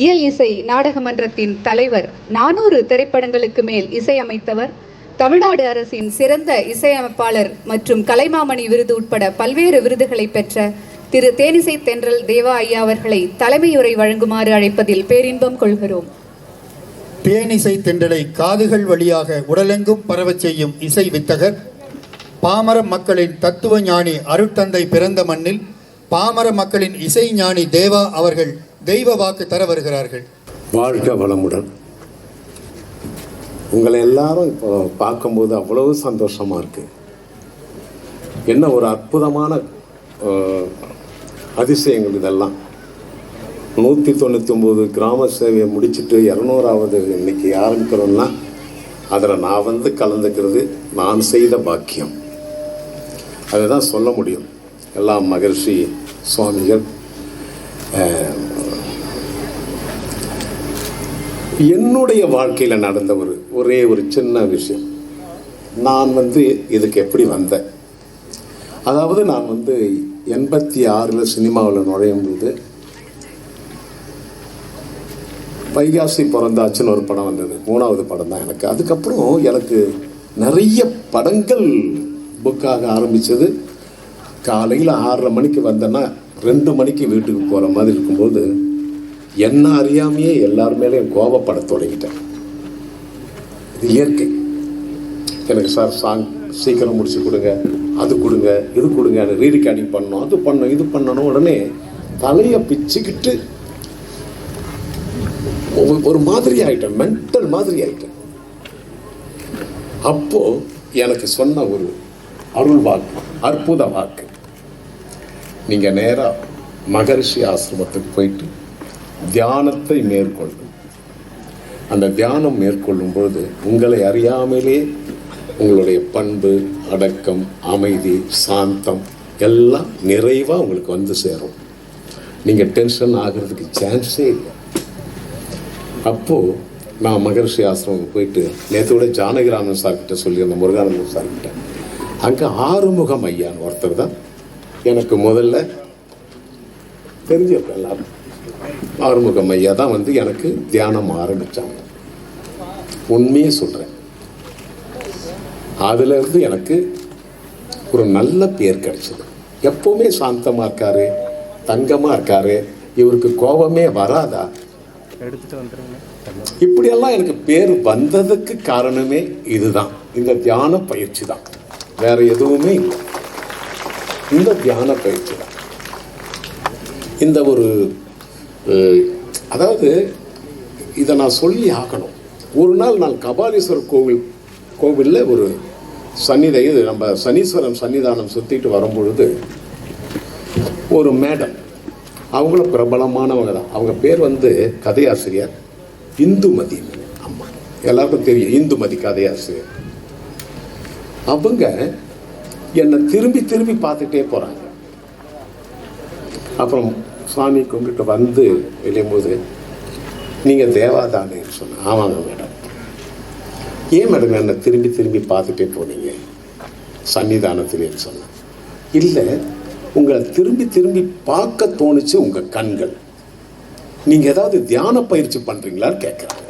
இயல் இசை நாடகமன்றத்தின் தலைவர் நானூறு திரைப்படங்களுக்கு மேல் இசையமைத்தவர் தமிழ்நாடு அரசின் சிறந்த இசையமைப்பாளர் மற்றும் கலைமாமணி விருது உட்பட பல்வேறு விருதுகளை பெற்ற திரு தேனிசை தென்றல் தேவா ஐயா அவர்களை தலைமையுரை வழங்குமாறு அழைப்பதில் பேரின்பம் கொள்கிறோம். தேனிசை தென்றலை காதுகள் வழியாக உடலெங்கும் பரவச் செய்யும் இசை வித்தகர் பாமர மக்களின் தத்துவ ஞானி அருட்தந்தை பிறந்த மண்ணில் பாமர மக்களின் இசை ஞானி தேவா அவர்கள் தெய்வ வாக்கு தர வருகிறார்கள். வாழ்க வளமுடன். உங்களை எல்லாரும் இப்போ பார்க்கும்போது அவ்வளவு சந்தோஷமாக இருக்கு. என்ன ஒரு அற்புதமான அதிசயங்கள் இதெல்லாம். நூற்றி தொண்ணூற்றி ஒம்பது கிராம சேவையை முடிச்சுட்டு இரநூறாவது இன்னைக்கு ஆரம்பிக்கிறோம்னா அதில் நான் வந்து கலந்துக்கிறது நான் செய்த பாக்கியம். அதை தான் சொல்ல முடியும். எல்லாம் மகர்ஷி சுவாமிகள். என்னுடைய வாழ்க்கையில் நடந்த ஒரு ஒரே ஒரு சின்ன விஷயம். நான் வந்து இதுக்கு எப்படி வந்தேன்? அதாவது நான் வந்து எண்பத்தி ஆறில் சினிமாவில் நுழையும் போது வைகாசி பிறந்தாச்சுன்னு ஒரு படம் வந்தது. மூணாவது படம் தான் எனக்கு. அதுக்கப்புறம் எனக்கு நிறைய படங்கள் புக்காக ஆரம்பித்தது காலையில் ஆறரை மணிக்கு வந்தேன்னா ரெண்டு மணிக்கு வீட்டுக்கு போகிற மாதிரி இருக்கும்போது என்ன அறியாமையே எல்லார் மேலேயும் கோபப்பட தொடங்கிட்டேன். இது இயற்கை. எனக்கு சார் சாங் சீக்கிரம் முடிச்சு கொடுங்க அது கொடுங்க இது கொடுங்க ரீரிகார்டிங் பண்ணணும் அது பண்ணணும் இது பண்ணணும் உடனே தலையை பிச்சுக்கிட்டு ஒரு- ஒரு மாதிரி ஆயிட்டேன் மென்டல் மாதிரி ஆயிட்டேன். அப்போ எனக்கு சொன்ன ஒரு அருள் வாக்கு அற்புத வாக்கு நீங்க நேரா மகரிஷி ஆசிரமத்துக்கு போயிட்டு தியானத்தை மேற்கொள்ளும். அந்த தியானம் மேற்கொள்ளும் பொழுது உங்களை அறியாமலே உங்களுடைய பண்பு அடக்கம் அமைதி சாந்தம் எல்லாம் நிறைவாக உங்களுக்கு வந்து சேரும். நீங்கள் டென்ஷன் ஆகிறதுக்கு சான்ஸே இல்லை. அப்போது நான் மகரிஷி ஆசிரமம் போயிட்டு நேற்று கூட ஜானகிராமன் சார்கிட்ட சொல்லியிருந்தேன் முருகானந்தன் சார்கிட்ட அங்கே ஆறுமுகம் ஐயான்னு ஒருத்தர் தான் எனக்கு முதல்ல தெரிஞ்சப்ப எல்லாரும் ஆறுமுகம் ஐயா தான் வந்து எனக்கு தியானம் ஆரம்பிச்சாங்க. உண்மையே சொல்றேன். அதுல இருந்து எனக்கு ஒரு நல்ல பேர் கிடைச்சது. எப்பவுமே சாந்தமா இருக்காரு தங்கமா இருக்காரு இவருக்கு கோபமே வராதா? இப்படியெல்லாம் எனக்கு பேர் வந்ததுக்கு காரணமே இதுதான். இந்த தியான பயிற்சி தான். வேற எதுவுமே இல்லை. இந்த தியான பயிற்சி தான். இந்த ஒரு அதாவது இதை நான் சொல்லி ஆகணும் ஒரு நாள் நான் கபாலீஸ்வரர் கோவில் கோவிலில் ஒரு சன்னிதை இது நம்ம சனீஸ்வரன் சன்னிதானம் சுற்றிட்டு வரும்பொழுது ஒரு மேடம். அவங்களும் பிரபலமானவங்க தான். அவங்க பேர் வந்து கதையாசிரியர் இந்துமதி அம்மா. எல்லாருக்கும் தெரியும் இந்துமதி கதையாசிரியர். அவங்க என்னை திரும்பி திரும்பி பார்த்துட்டே போகிறாங்க அப்புறம் சுவாமி கும்பிட்டு வந்து வெளியும்போது நீங்கள் தேவாதானேன்னு சொன்னேன் ஆமாங்க மேடம். ஏன் மேடம் என்னை திரும்பி திரும்பி பார்த்துட்டே போனீங்க? சன்னிதானத்திலேன்னு சொன்னேன் இல்லை உங்களை திரும்பி திரும்பி பார்க்க தோணுச்சு உங்கள் கண்கள். நீங்கள் ஏதாவது தியான பயிற்சி பண்ணுறீங்களான்னு கேட்குறாங்க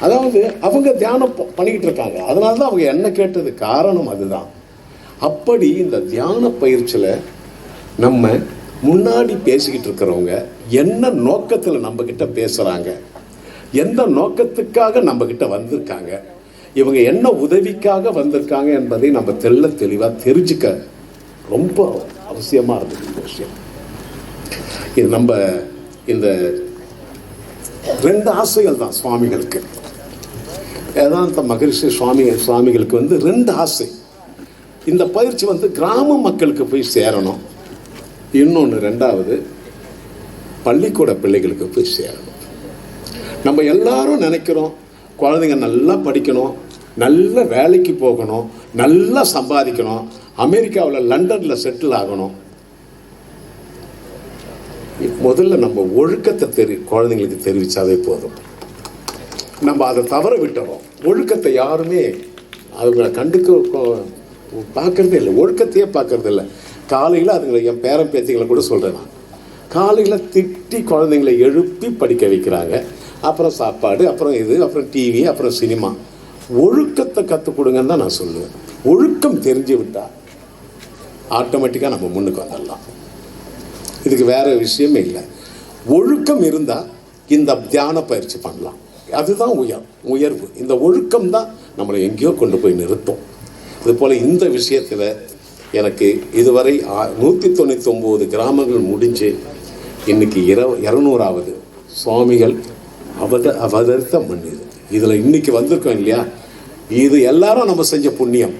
அதாவது அவங்க தியானம் ப- பண்ணிக்கிட்டு இருக்காங்க. அதனால தான் அவங்க என்ன கேட்டது காரணம் அதுதான். அப்படி இந்த தியான பயிற்சியில் நம்ம முன்னாடி பேசிக்கிட்டு இருக்கிறவங்க என்ன நோக்கத்தில் நம்ம பேசுகிறாங்க எந்த நோக்கத்துக்காக நம்மக்கிட்ட வந்திருக்காங்க? இவங்க என்ன உதவிக்காக வந்திருக்காங்க என்பதை நம்ம தெள்ள தெளிவாக தெரிஞ்சுக்க ரொம்ப அவசியமாக இருந்தது இந்த விஷயம். இது நம்ம இந்த ரெண்டு ஆசைகள் தான் சுவாமிகளுக்கு. வேதாந்த மகரிஷி சுவாமி சுவாமிகளுக்கு வந்து ரெண்டு ஆசை. இந்த பயிற்சி வந்து கிராம மக்களுக்கு போய் சேரணும். இன்னொன்று ரெண்டாவது பள்ளிக்கூட பிள்ளைகளுக்கு போய் சேரணும். நம்ம எல்லாரும் நினைக்கிறோம் குழந்தைங்க நல்லா படிக்கணும் நல்ல வேலைக்கு போகணும் நல்லா சம்பாதிக்கணும் அமெரிக்காவில் லண்டனில் செட்டில் ஆகணும். முதல்ல நம்ம ஒழுக்கத்தை தெரி குழந்தைங்களுக்கு தெரிவித்தாவே போதும். நம்ம அதை தவற விட்டுறோம். ஒழுக்கத்தை யாருமே அவங்கள கண்டுக்க பார்க்குறதே பார்க்கறதே இல்லை. ஒழுக்கத்தையே பார்க்கறதில்ல. காலையில் அதுங்களை என் பேரன் பேத்திகளை கூட சொல்கிறேன் நான். காலையில் திட்டி குழந்தைங்களை எழுப்பி படிக்க வைக்கிறாங்க. அப்புறம் சாப்பாடு அப்புறம் இது அப்புறம் டிவி அப்புறம் சினிமா. ஒழுக்கத்தை கற்றுக் கொடுங்கன்னு தான் நான் சொல்லுவேன். ஒழுக்கம் தெரிஞ்சு விட்டால் ஆட்டோமேட்டிக்காக நம்ம முன்னுக்கு வந்துடலாம். இதுக்கு வேறு விஷயமே இல்லை. ஒழுக்கம் இருந்தால் இந்த தியான பயிற்சி பண்ணலாம். அதுதான் உயர் உயர்வு. இந்த ஒழுக்கம் தான் நம்மளை எங்கேயோ கொண்டு போய் நிறுத்தும். இது போல் இந்த விஷயத்தில் எனக்கு இதுவரை நூற்றி தொண்ணூற்றி ஒம்பது கிராமங்கள் முடிஞ்சு இன்னைக்கு இர இரநூறாவது சுவாமிகள் அவத அவதரித்த மண் இது. இதில் இன்னைக்கு வந்திருக்கோம் இல்லையா? இது எல்லாரும் நம்ம செஞ்ச புண்ணியம்.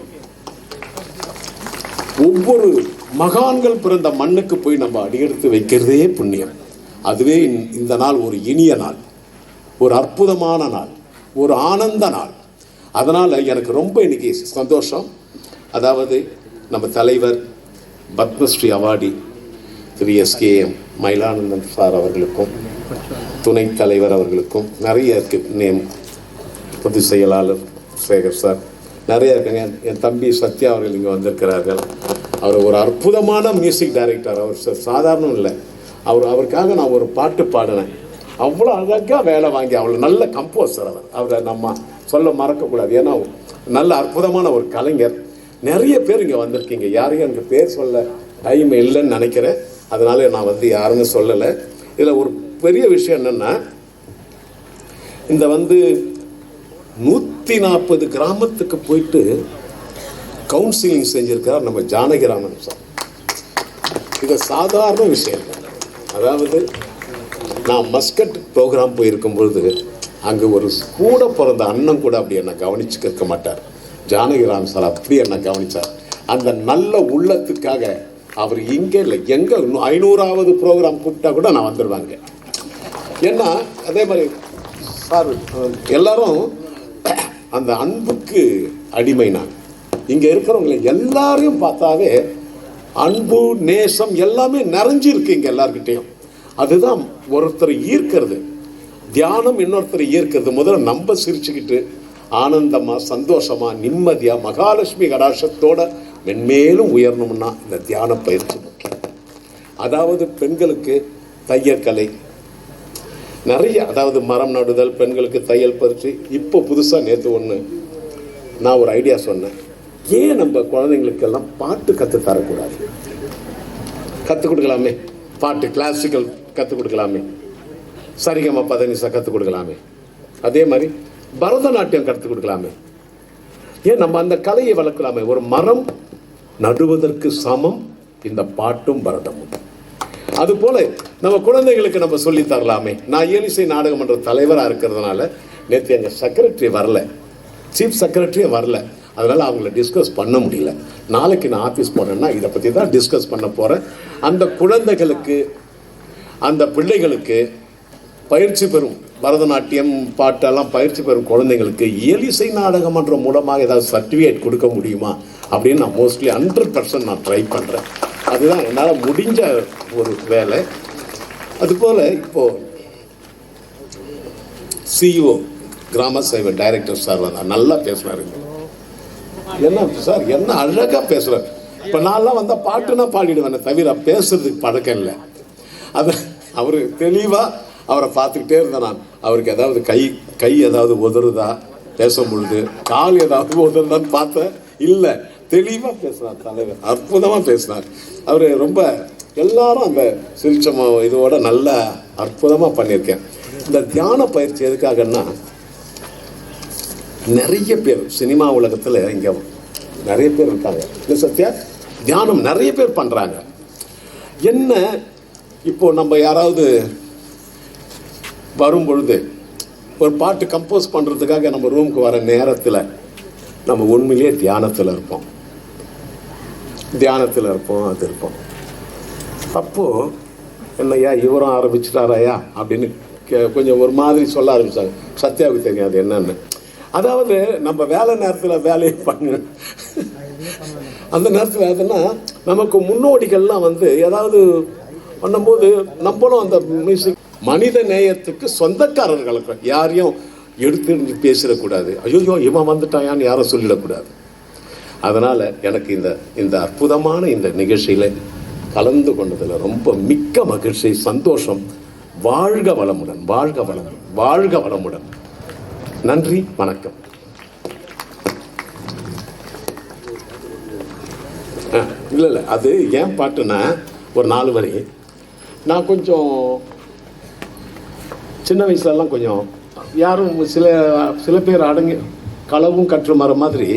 ஒவ்வொரு மகான்கள் பிறந்த மண்ணுக்கு போய் நம்ம அடியெடுத்து வைக்கிறதே புண்ணியம். அதுவே இந்த- இந்த நாள் ஒரு இனிய நாள். ஒரு அற்புதமான நாள். ஒரு ஆனந்த நாள். அதனால் எனக்கு ரொம்ப இன்னைக்கு சந்தோஷம். அதாவது நம்ம தலைவர் Padma Shri awardee Thiru SKM Mylanandan sir அவர்களுக்கும் துணைத் தலைவர் அவர்களுக்கும் நிறைய இருக்குது நேம் பொது செயலாளர் சேகர் சார். நிறைய இருக்காங்க. என்- தம்பி சத்யா அவர்கள் இங்கே வந்திருக்கிறார்கள். அவர் ஒரு அற்புதமான மியூசிக் டைரக்டர் அவர் சார் சாதாரணம் இல்லை. அவர் அவருக்காக நான் ஒரு பாட்டு பாடினேன். அவ்வளோ அழகாக வேலை வாங்கி அவ்வளோ நல்ல கம்போசர் அவர். அவரை நம்ம சொல்ல மறக்கக்கூடாது. ஏன்னா நல்ல அற்புதமான ஒரு கலைஞர். நிறைய பேர் இங்கே வந்திருக்கீங்க. யாரையும் அங்கே பேர் சொல்ல டைம் இல்லைன்னு நினைக்கிறேன். அதனால நான் வந்து யாருமே சொல்லலை. இதில் ஒரு பெரிய விஷயம் என்னென்னா இந்த வந்து நூற்றி நாற்பது கிராமத்துக்கு போயிட்டு கவுன்சிலிங் செஞ்சுருக்கார் நம்ம ஜானகிராமன் சார். இது சாதாரண விஷயம் அதாவது நான் மஸ்கட் ப்ரோக்ராம் போயிருக்கும் பொழுது அங்கே ஒரு கூட பிறந்த அண்ணன் கூட அப்படி என்னை கவனிச்சுக்க மாட்டார். ஜானகிராம் சார் அப்படி என்ன கவனிச்சார். அந்த நல்ல உள்ளத்துக்காக அவர் இங்கே இல்லை. எங்கே இன்னும் ஐநூறாவது ப்ரோக்ராம் கூப்பிட்டா கூட நான் வந்துடுவாங்க ஏன்னா அதே மாதிரி சார் எல்லாரும் அந்த அன்புக்கு அடிமை நான். இங்கே இருக்கிறவங்களை எல்லாரையும் பார்த்தாவே அன்பு நேசம் எல்லாமே நிறைஞ்சிருக்கு இங்கே எல்லாருக்கிட்டேயும் அதுதான் ஒருத்தரை ஈர்க்கிறது. தியானம் இன்னொருத்தரை ஈர்க்கிறது. முதல்ல நம்ம சிரிச்சுக்கிட்டு ஆனந்தமாக சந்தோஷமா நிம்மதியாக மகாலட்சுமி கடாட்சத்தோட மென்மேலும் உயரணும்னா இந்த தியான பயிற்சி முக்கியம். அதாவது பெண்களுக்கு தையற்கலை நிறைய அதாவது மரம் நடுதல் பெண்களுக்கு தையல் பயிற்சி. இப்போ புதுசாக நேற்று ஒன்று நான் ஒரு ஐடியா சொன்னேன். ஏன் நம்ம குழந்தைங்களுக்கெல்லாம் பாட்டு கற்று தரக்கூடாது? கற்றுக் கொடுக்கலாமே. பாட்டு கிளாசிக்கல் கற்றுக் கொடுக்கலாமே. சரிகமாக பதனிசா கற்றுக் கொடுக்கலாமே. அதே மாதிரி பரதநாட்டியம் கற்றுக் கொடுக்கலாமே. ஏன் நம்ம அந்த கலையை வளர்க்கலாமே? ஒரு மரம் நடுவதற்கு சமம் இந்த பாட்டும் பரதமும். அதுபோல நம்ம குழந்தைகளுக்கு நம்ம சொல்லி தரலாமே. நான் இயலிசை நாடகமன்ற தலைவராக இருக்கிறதுனால நேற்று எங்கள் செக்ரட்டரி வரல. சீஃப் செக்ரட்டரியே வரல. அதனால் அவங்கள டிஸ்கஸ் பண்ண முடியல. நாளைக்கு நான் ஆஃபீஸ் போனேன்னா இதை பற்றி தான் டிஸ்கஸ் பண்ண போகிறேன் அந்த குழந்தைகளுக்கு அந்த பிள்ளைகளுக்கு பயிற்சி பெறும். பரதநாட்டியம் பாட்டெல்லாம் பயிற்சி பெறும் குழந்தைங்களுக்கு இயலிசை நாடகமன்றம் மூலமாக ஏதாவது சர்டிஃபிகேட் கொடுக்க முடியுமா? அப்படின்னு நான் மோஸ்ட்லி ஹண்ட்ரட் பர்சன்ட் நான் ட்ரை பண்ணுறேன் அதுதான் என்னால் முடிஞ்ச ஒரு வேலை. அதுபோல் இப்போது சிஇஓ கிராம சேவை டைரக்டர் சார் வந்தார் நல்லா பேசுனாருங்க என்ன சார் என்ன அழகாக பேசுகிறார் இப்போ நான்லாம் வந்தால் பாட்டுனா பாடிடுவேன் தவிர பேசுறதுக்கு பழக்கம் இல்லை. அது அவர் தெளிவாக அவரை பார்த்துக்கிட்டே இருந்தேன் நான். அவருக்கு ஏதாவது கை கை ஏதாவது உதறுதா? பேசும் பொழுது கால் ஏதாவது உதறுதான்னு பார்த்தேன். இல்லை தெளிவாக பேசினார் தலைவர். அற்புதமாக பேசினார். அவர் ரொம்ப எல்லாரும் அந்த சிரிச்சமோ இதோட நல்ல அற்புதமாக பண்ணியிருக்கேன். இந்த தியான பயிற்சி எதுக்காகன்னா நிறைய பேர் சினிமா உலகத்தில் இங்கே நிறைய பேர் இருக்காங்க. இல்லை சத்யா? தியானம் நிறைய பேர் பண்ணுறாங்க என்ன இப்போ நம்ம யாராவது வரும் பொழுது ஒரு பாட்டு கம்போஸ் பண்ணுறதுக்காக நம்ம ரூமுக்கு வர நேரத்தில் நம்ம உண்மையிலேயே தியானத்தில் இருப்போம். தியானத்தில் இருப்போம் அது இருப்போம். அப்போது என்னய்யா இவரும் ஆரம்பிச்சிட்டாராயா? அப்படின்னு கே- கொஞ்சம் ஒரு மாதிரி சொல்ல ஆரம்பிச்சாங்க. சத்யாவுக்கு தெரியும் அது என்னென்னு. அதாவது நம்ம வேலை நேரத்தில் வேலையை பண்ணு. அந்த நேரத்தில் எதுனா நமக்கு முன்னோடிகள்லாம் வந்து ஏதாவது பண்ணும்போது நம்மளும் அந்த மியூசிக் மனித நேயத்துக்கு சொந்தக்காரர்களுக்கு யாரையும் எடுத்து பேசிடக்கூடாது. ஐயோ இவன் வந்துட்டாயான்னு யாரும் சொல்லிடக்கூடாது. அதனால் எனக்கு இந்த இந்த அற்புதமான இந்த நிகழ்ச்சியில் கலந்து கொண்டதில் ரொம்ப மிக்க மகிழ்ச்சி சந்தோஷம் வாழ்க வளமுடன் வாழ்க வளமுடன் வாழ்க வளமுடன். நன்றி வணக்கம். இல்லை இல்லை அது ஏன் பாட்டுன்னா ஒரு நாலு வரை. நான் கொஞ்சம் சின்ன வயசுலலாம் கொஞ்சம் யாரும் சில சில பேர் அடங்கி களவும் கற்று மர மாதிரி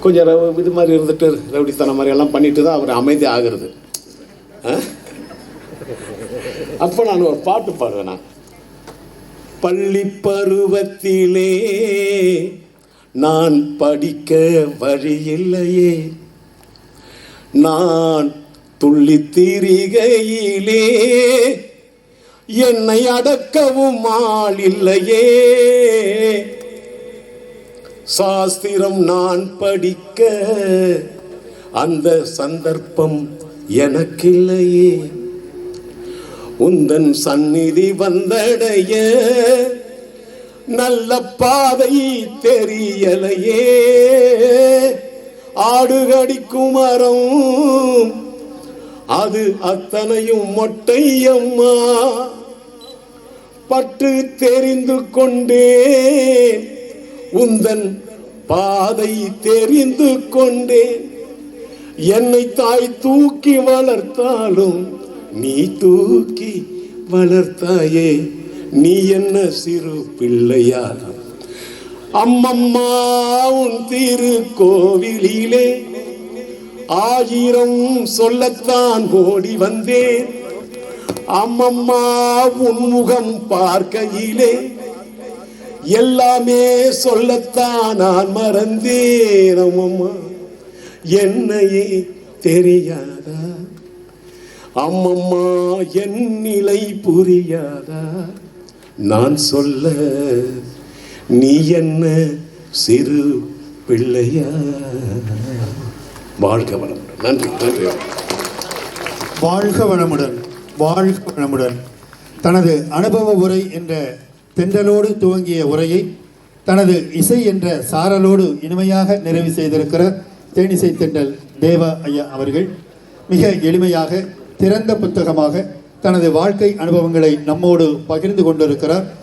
கொஞ்சம் ரவு இது மாதிரி இருந்துட்டு ரவுடித்தனம் மாதிரி எல்லாம் பண்ணிட்டு தான் அவர் அமைதி ஆகிறது. அப்போ நான் ஒரு பாட்டு பாடுவேன்? நான் பள்ளி பருவத்திலே நான் படிக்க வழியில்லையே நான் துள்ளி திரிகையிலே என்னை அடக்கவும் ஆள் இல்லையே. சாஸ்திரம் நான் படிக்க அந்த சந்தர்ப்பம் எனக்கில்லையே. உந்தன் சந்நிதி வந்தடைய நல்ல பாதை தெரியலையே. ஆடுகடி குமரம் மரம் அது அத்தனையும் மொட்டையம்மா. பற்று தெரிந்து கொண்டே உந்தன் பாதை தெரிந்து கொண்டேன் என்னை தாய் தூக்கி வளர்த்தாலும் நீ தூக்கி வளர்த்தாயே நீ என்ன சிறு பிள்ளையா அம்மம்மா உன் திரு கோவிலிலே ஆயிரம் சொல்லத்தான் ஓடி வந்தேன். அம்மம்மா உன்முகம் பார்க்கையிலே எல்லாமே சொல்லத்தான் நான் மறந்தேன். அம்மம்மா என்னையே தெரியாதா? அம்மம்மா என் நிலை புரியாதா? நான் சொல்ல நீ என்ன சிறு பிள்ளையா? வாழ்க வளமுடன். நன்றி நன்றி. வாழ்க வளமுடன் வாழ்க வளமுடன். தனது அனுபவ உரை என்ற தென்றலோடு துவங்கிய உரையை தனது இசை என்ற சாரலோடு இனிமையாக நிறைவு செய்திருக்கிறார் தேனிசை தென்றல் தேவா ஐயா அவர்கள் மிக எளிமையாக திறந்த புத்தகமாக தனது வாழ்க்கை அனுபவங்களை நம்மோடு பகிர்ந்து கொண்டிருக்கிறார்.